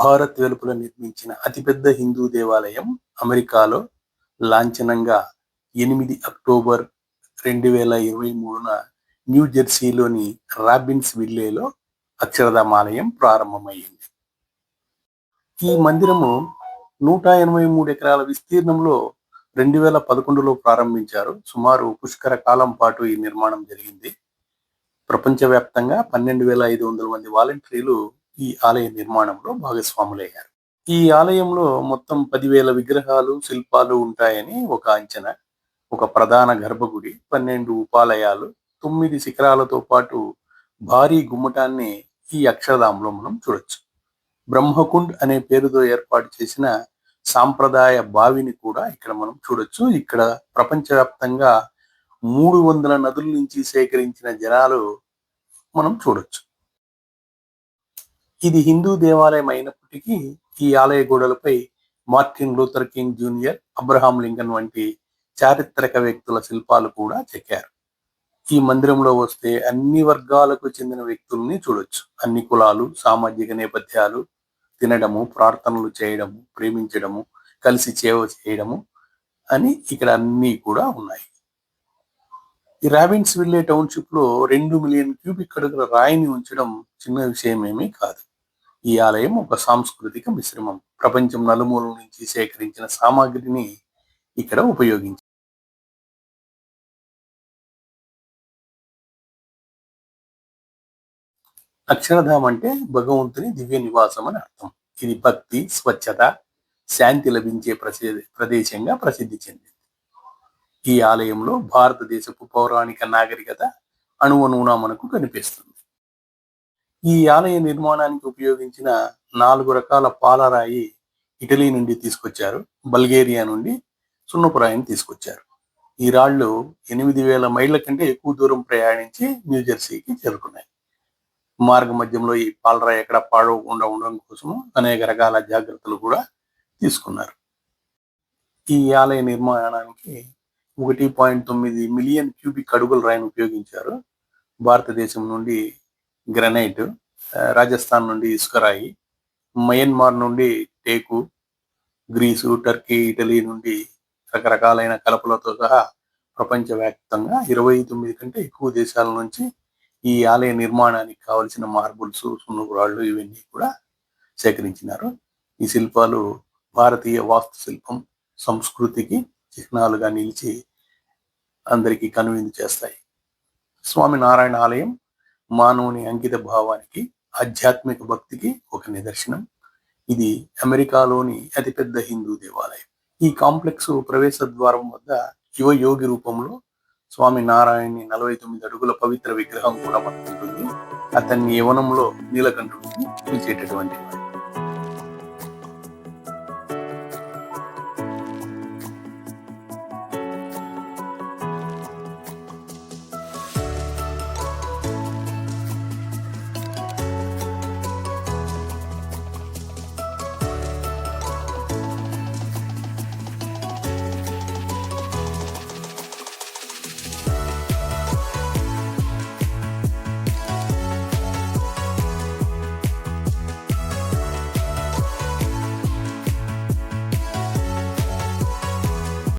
భారత్ వెలుపల నిర్మించిన అతిపెద్ద హిందూ దేవాలయం అమెరికాలో లాంఛనంగా ఎనిమిది అక్టోబర్ రెండు వేల ఇరవై మూడున న్యూ జెర్సీలోని రాబిన్స్ విల్లేలో అక్షరధామాలయం ప్రారంభమైంది ఈ మందిరము నూట ఎనభై మూడు ఎకరాల విస్తీర్ణంలో రెండు వేల పదకొండులో ప్రారంభించారు. సుమారు పుష్కర కాలం పాటు ఈ నిర్మాణం జరిగింది. ప్రపంచవ్యాప్తంగా పన్నెండు వేల ఐదు వందల మంది వాలంటీర్లు ఈ ఆలయ నిర్మాణంలో భాగస్వాములయ్యారు. ఈ ఆలయంలో మొత్తం పదివేల విగ్రహాలు శిల్పాలు ఉంటాయని ఒక అంచనా. ఒక ప్రధాన గర్భగుడి పన్నెండు ఉపాలయాలు తొమ్మిది శిఖరాలతో పాటు భారీ గుమ్మటాన్ని ఈ అక్షరధాంలో మనం చూడొచ్చు. బ్రహ్మకుండ్ అనే పేరుతో ఏర్పాటు చేసిన సాంప్రదాయ బావిని కూడా ఇక్కడ మనం చూడొచ్చు. ఇక్కడ ప్రపంచవ్యాప్తంగా మూడు వందల నదుల నుంచి సేకరించిన జనాలు మనం చూడొచ్చు. ఇది హిందూ దేవాలయం అయినప్పటికీ ఈ ఆలయ గోడలపై Martin Luther King Junior Abraham Lincoln వంటి చారిత్రక వ్యక్తుల శిల్పాలు కూడా చెక్కారు. ఈ మందిరంలో వస్తే అన్ని వర్గాలకు చెందిన వ్యక్తుల్ని చూడొచ్చు. అన్ని కులాలు సామాజిక నేపథ్యాలు తినడము ప్రార్థనలు చేయడము ప్రేమించడము కలిసి సేవ చేయడము అని ఇక్కడ అన్నీ కూడా ఉన్నాయి. ఈ రాబిన్స్ విల్లే టౌన్షిప్లో రెండు మిలియన్ క్యూబిక్ అడుగుల రాయిని ఉంచడం చిన్న విషయమేమీ కాదు. ఈ ఆలయం ఒక సాంస్కృతిక మిశ్రమం. ప్రపంచం నలుమూల నుంచి సేకరించిన సామాగ్రిని ఇక్కడ ఉపయోగించారు అక్షరధాం అంటే భగవంతుని దివ్య నివాసం అని అర్థం. ఇది భక్తి స్వచ్ఛత శాంతి లభించే ప్రదేశంగా ప్రసిద్ధి చెందింది. ఈ ఆలయంలో భారతదేశపు పౌరాణిక నాగరికత అణువణువున మనకు కనిపిస్తుంది. ఈ ఆలయ నిర్మాణానికి ఉపయోగించిన నాలుగు రకాల పాలరాయి ఇటలీ నుండి తీసుకొచ్చారు బల్గేరియా నుండి సున్నపురాయిని తీసుకొచ్చారు. ఈ రాళ్ళు ఎనిమిది వేల మైళ్ళ కంటే ఎక్కువ దూరం ప్రయాణించి న్యూజెర్సీకి చేరుకున్నాయి. మార్గ మధ్యంలో ఈ పాలరాయి ఎక్కడ పాడవకుండా ఉండడం కోసము అనేక రకాల జాగ్రత్తలు కూడా తీసుకున్నారు. ఈ ఆలయ నిర్మాణానికి ఒకటి పాయింట్ తొమ్మిది మిలియన్ క్యూబిక్ అడుగుల రాయిని ఉపయోగించారు. భారతదేశం నుండి గ్రనైట్ రాజస్థాన్ నుండి ఇసుకరాయి మయన్మార్ నుండి టేకు గ్రీసు టర్కీ ఇటలీ నుండి రకరకాలైన కలపలతో సహా ప్రపంచవ్యాప్తంగా ఇరవై తొమ్మిది కంటే ఎక్కువ దేశాల నుంచి ఈ ఆలయ నిర్మాణానికి కావలసిన మార్బుల్స్ సున్నురాళ్ళు ఇవన్నీ కూడా సేకరించినారు. ఈ శిల్పాలు భారతీయ వాస్తు శిల్పం సంస్కృతికి చిహ్నాలుగా నిలిచి అందరికీ కనువిందు చేస్తాయి. స్వామి నారాయణ ఆలయం మానవుని అంకిత భావానికి ఆధ్యాత్మిక భక్తికి ఒక నిదర్శనం. ఇది అమెరికాలోని అతిపెద్ద హిందూ దేవాలయం. ఈ కాంప్లెక్స్ ప్రవేశ ద్వారం వద్ద యువ యోగి రూపంలో స్వామి నారాయణి నలభై తొమ్మిది అడుగుల పవిత్ర విగ్రహం కూడా మనకు అతన్ని యవనంలో నీలకంఠుడిని పిలిచేటటువంటి వాడు.